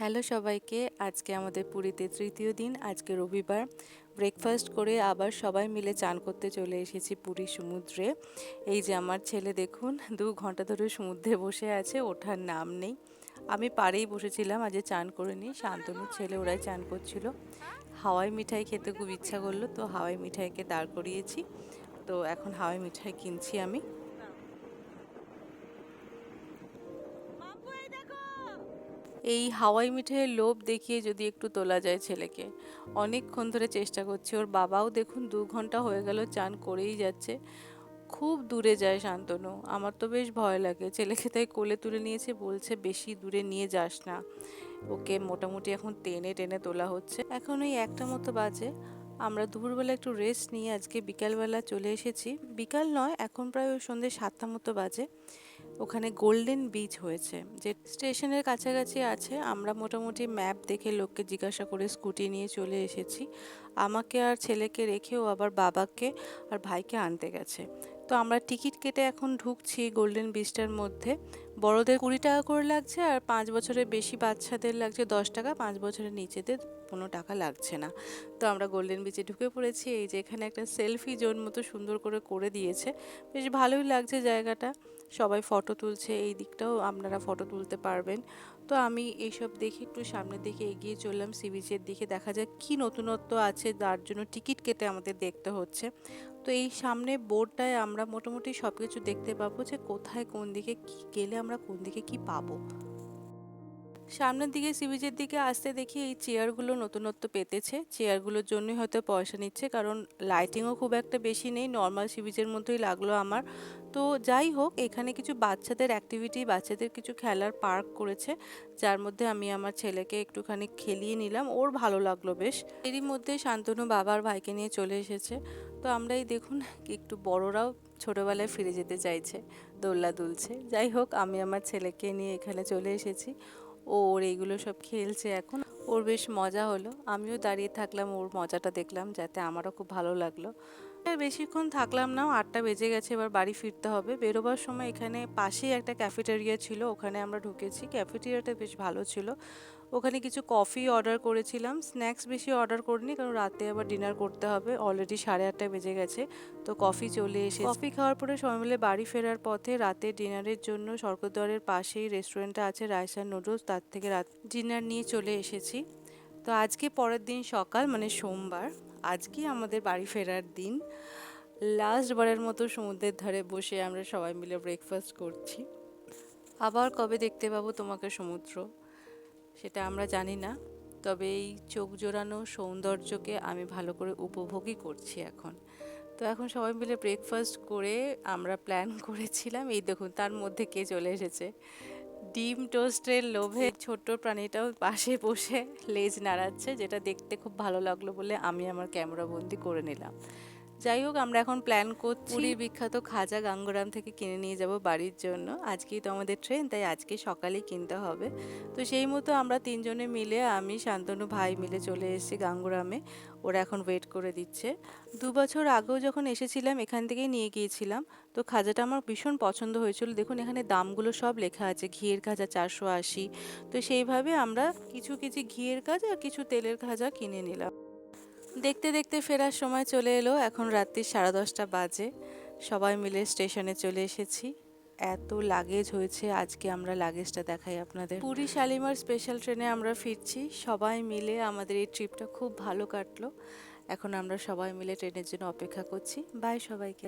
Hello সবাইকে, আজকে আমাদের পুরীতে তৃতীয় দিন, আজকে রবিবার। ব্রেকফাস্ট করে আবার সবাই মিলে চান করতে চলে এসেছি পুরী সমুদ্রে। এই যে আমার ছেলে দেখুন, দু ঘণ্টা ধরে সমুদ্রে বসে আছে, ওঠার নাম নেই। আমি পাড়েই বসেছিলাম, আজ চান করে নিই শান্তনুর ছেলে ওরাই চান করছিল। হাওয়াই মিঠাই খেতে খুব ইচ্ছা করল, তো হাওয়াই মিঠাইকে দাঁড় করিয়েছি। তো এখন হাওয়াই মিঠাই কিনছি আমি। এই হাওয়াই মিঠাইয়ের লোভ দেখিয়ে যদি একটু তোলা যায় ছেলেকে। অনেকক্ষণ ধরে চেষ্টা করছে ওর বাবাও। দেখুন, দু ঘণ্টা হয়ে গেল, চান করেই যাচ্ছে। খুব দূরে যায় শান্তনু। আমার তো বেশ ভয় লাগে। ছেলেকে তাই কোলে তুলে নিয়েছে, বলছে, বেশি দূরে নিয়ে যাস না। ওকে মোটামুটি এখন টেনে টেনে তোলা হচ্ছে। এখন ওই একটা মতো বাজে। আমরা দুপুরবেলা একটু রেস্ট নিয়ে আজকে বিকালবেলা চলে এসেছি। বিকাল নয়, এখন প্রায় ওই সন্ধ্যে সাতটা মতো বাজে। ওখানে গোল্ডেন বিচ হয়েছে। যে স্টেশনের কাছাকাছি আছে, আমরা মোটামুটি ম্যাপ দেখে লোককে জিজ্ঞাসা করে স্কুটি নিয়ে চলে এসেছি। আমাকে আর ছেলেকে রেখেও আবার বাবাকে আর ভাইকে আনতে গেছে। তো আমরা টিকিট কেটে এখন ঢুকছি গোল্ডেন বিচটার মধ্যে। বড়দের কুড়ি টাকা করে লাগছে আর পাঁচ বছরের বেশি বাচ্চাদের লাগছে দশ টাকা, পাঁচ বছরের নিচেদের কোনো টাকা লাগছে না। তো আমরা গোল্ডেন বিচে ঢুকে পড়েছি, এই যে এখানে একটা সেলফি জোন মতো সুন্দর করে করে দিয়েছে। বেশ ভালোই লাগছে জায়গাটা, সবাই ফটো তুলছে, এই দিকটাও আপনারা ফটো তুলতে পারবেন। তো আমি এইসব দেখে একটু সামনের দিকে এগিয়ে চললাম সি বিচের দিকে। দেখা যাক কি নতুনত্ব আছে তার জন্য টিকিট কেটে আমাদের দেখতে হচ্ছে। তো এই সামনে বোর্ডটায় আমরা মোটামুটি সব কিছু দেখতে পাবো যে কোথায় কোন দিকে কি গেলে আমরা কোন দিকে কি পাবো? সামনের দিকে সি বিচের দিকে আসতে দেখি এই চেয়ারগুলো নতুনত্ব পেতেছে। চেয়ারগুলোর জন্যই হয়তো পয়সা নিচ্ছে, কারণ লাইটিংও খুব একটা বেশি নেই নর্মাল সি বিচের মতোই লাগল আমার। তো যাই হোক, এখানে কিছু বাচ্চাদের অ্যাক্টিভিটি বাচ্চাদের কিছু খেলার পার্ক করেছে, যার মধ্যে আমি আমার ছেলেকে একটুখানি খেলিয়ে নিলাম। ওর ভালো লাগল বেশ। এরই মধ্যে শান্তনু বাবার ভাইকে নিয়ে চলে এসেছে। তো আমরাই দেখুন, একটু বড়রাও ছোটোবেলায় ফিরে যেতে চাইছে দোল্লা দুলছে। যাই হোক, আমি আমার ছেলেকে নিয়ে এখানে চলে এসেছি। ওর এইগুলো সব খেলছে এখন। ওর বেশ মজা হলো। আমিও দাঁড়িয়ে থাকলাম, ওর মজাটা দেখলাম, যাতে আমারও খুব ভালো লাগল। বেশিক্ষণ থাকলাম না, আটটা বেজে গেছে, এবার বাড়ি ফিরতে হবে। বেরোবার সময় এখানে পাশেই একটা ক্যাফেটেরিয়া ছিল, ওখানে আমরা ঢুকেছি। ক্যাফেটেরিয়াটা বেশ ভালো ছিল। ওখানে কিছু কফি অর্ডার করেছিলাম। স্ন্যাক্স বেশি অর্ডার করিনি, কারণ রাতে আবার ডিনার করতে হবে। অলরেডি সাড়ে আটটা বেজে গেছে, তো কফি চলে এসে কফি খাওয়ার পরে সবাই মিলে বাড়ি ফেরার পথে রাতে ডিনারের জন্য স্বর্গদ্বারের পাশেই রেস্টুরেন্টটা আছে অ্যান্ড নুডলস তার থেকে রাত ডিনার নিয়ে চলে এসেছি। তো আজকে পরের দিন সকাল মানে সোমবার আজকেই আমাদের বাড়ি ফেরার দিন। লাস্ট বারের মতো সমুদ্রের ধারে বসে আমরা সবাই মিলে ব্রেকফাস্ট করছি। আবার কবে দেখতে পাবো তোমাকে সমুদ্র? সেটা আমরা জানি না। তবে এই চোখ জোড়ানো সৌন্দর্যকে আমি ভালো করে উপভোগই করছি এখন। তো এখন সবাই মিলে ব্রেকফাস্ট করে আমরা প্ল্যান করেছিলাম। এই দেখুন, তার মধ্যে কে চলে এসেছে। ডিম টোস্টের লোভে ছোট্ট প্রাণীটাও পাশে বসে লেজ নাড়াচ্ছে, যেটা দেখতে খুব ভালো লাগল বলে আমি আমার ক্যামেরা বন্দি করে নিলাম। যাই হোক, আমরা এখন প্ল্যান করছি। পুরীর বিখ্যাত খাজা গাঙ্গরাম থেকে কিনে নিয়ে যাব বাড়ির জন্য। আজকেই তো আমাদের ট্রেন তাই আজকে সকালেই কিনতে হবে। তো সেই মতো আমরা তিনজনে মিলে, আমি, শান্তনু, ভাই মিলে চলে এসেছি গাঙ্গুরামে। ওরা এখন ওয়েট করে দিচ্ছে। দু বছর আগেও যখন এসেছিলাম, এখান থেকেই নিয়ে গিয়েছিলাম। তো খাজাটা আমার ভীষণ পছন্দ হয়েছিল। দেখুন, এখানে দামগুলো সব লেখা আছে, ঘিয়ের খাজা চারশো আশি। তো সেইভাবে আমরা কিছু কিছু ঘিয়ের খাজা আর কিছু তেলের খাজা কিনে নিলাম। দেখতে দেখতে ফেরার সময় চলে এলো। এখন রাত্রি সাড়ে দশটা বাজে। সবাই মিলে স্টেশনে চলে এসেছি। এত লাগেজ হয়েছে, আজকে আমরা লাগেজটা দেখাই আপনাদের। পুরী শালিমার স্পেশাল ট্রেনে আমরা ফিরছি। সবাই মিলে আমাদের এই ট্রিপটা খুব ভালো কাটলো। এখন আমরা সবাই মিলে ট্রেনের জন্য অপেক্ষা করছি। বাই সবাইকে।